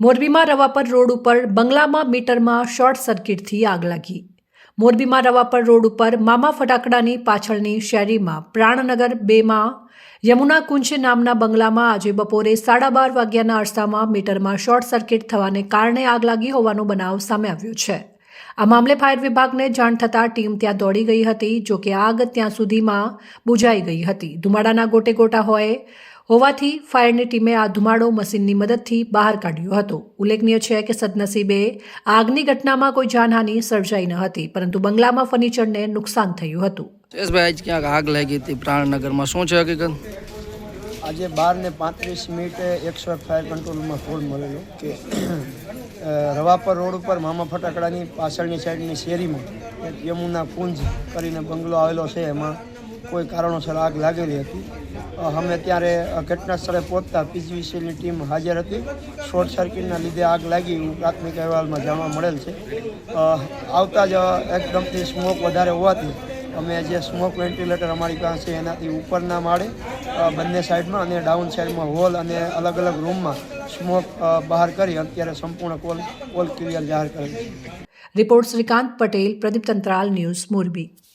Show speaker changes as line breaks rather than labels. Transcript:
મોરબીમાં રવાપર રોડ ઉપર બંગલામાં મીટરમાં શોર્ટ સર્કિટથી આગ લાગી. મોરબીમાં રવાપર રોડ ઉપર મામા ફટાકડાની પાછળની શેરીમાં પ્રાણનગર બેમાં યમુના કુંજ નામના બંગલામાં આજે બપોરે સાડા બાર વાગ્યાના અરસામાં મીટરમાં શોર્ટ સર્કિટ થવાને કારણે આગ લાગી હોવાનો બનાવ સામે આવ્યો છે. આ મામલે ફાયર વિભાગને જાણ થતાં ટીમ ત્યાં દોડી ગઈ હતી જો કે આગ ત્યાં સુધીમાં બુઝાઈ ગઈ હતી. ધુમાડાના ગોટે ગોટા હોય હોવાથી ફાયરની ટીમે આ ધુમાડો મશીનની મદદથી બહાર કાઢ્યો હતો. ઉલ્લેખનીય છે કે સદનસીબે આગની ઘટનામાં કોઈ જાનહાનિ સર્જાઈ ન હતી પરંતુ બંગલામાં ફર્નિચરને નુકસાન થયું હતું.
જયેશભાઈ આજ ક્યાંક આગ લાગી હતી? પ્રાણનગરમાં શું છે હકીકત?
આજે બાર ને પાંત્રીસ મિનિટે એકસો એક ફાયર કંટ્રોલમાં કોલ મળેલો કે રવાપર રોડ ઉપર મામા ફટાકડાની પાછળની સાઈડની શેરીમાં એક યમુના કુંજ કરીને બંગલો આવેલો છે. એમાં કોઈ કારણોસર આગ લાગેલી હતી. અમે ત્યારે ઘટના સ્થળે પહોંચતા પીજીવીસીની ટીમ હાજર હતી. શોર્ટ સર્કિટના લીધે આગ લાગી એવું પ્રાથમિક અહેવાલમાં જાણવા મળેલ છે. આવતા જ એકદમથી સ્મોક વધારે હોવાથી અમે જે સ્મોક વેન્ટિલેટર અમારી પાસે એનાથી ઉપરના માળે બંને સાઈડમાં અને ડાઉન સાઈડમાં હોલ અને અલગ અલગ રૂમમાં સ્મોક બહાર કરી અત્યારે સંપૂર્ણ કોલ ઓલ ક્લિયર જાહેર કરેલ છે.
Report Shrikant Patel, Pradeep Tantral news Morbi.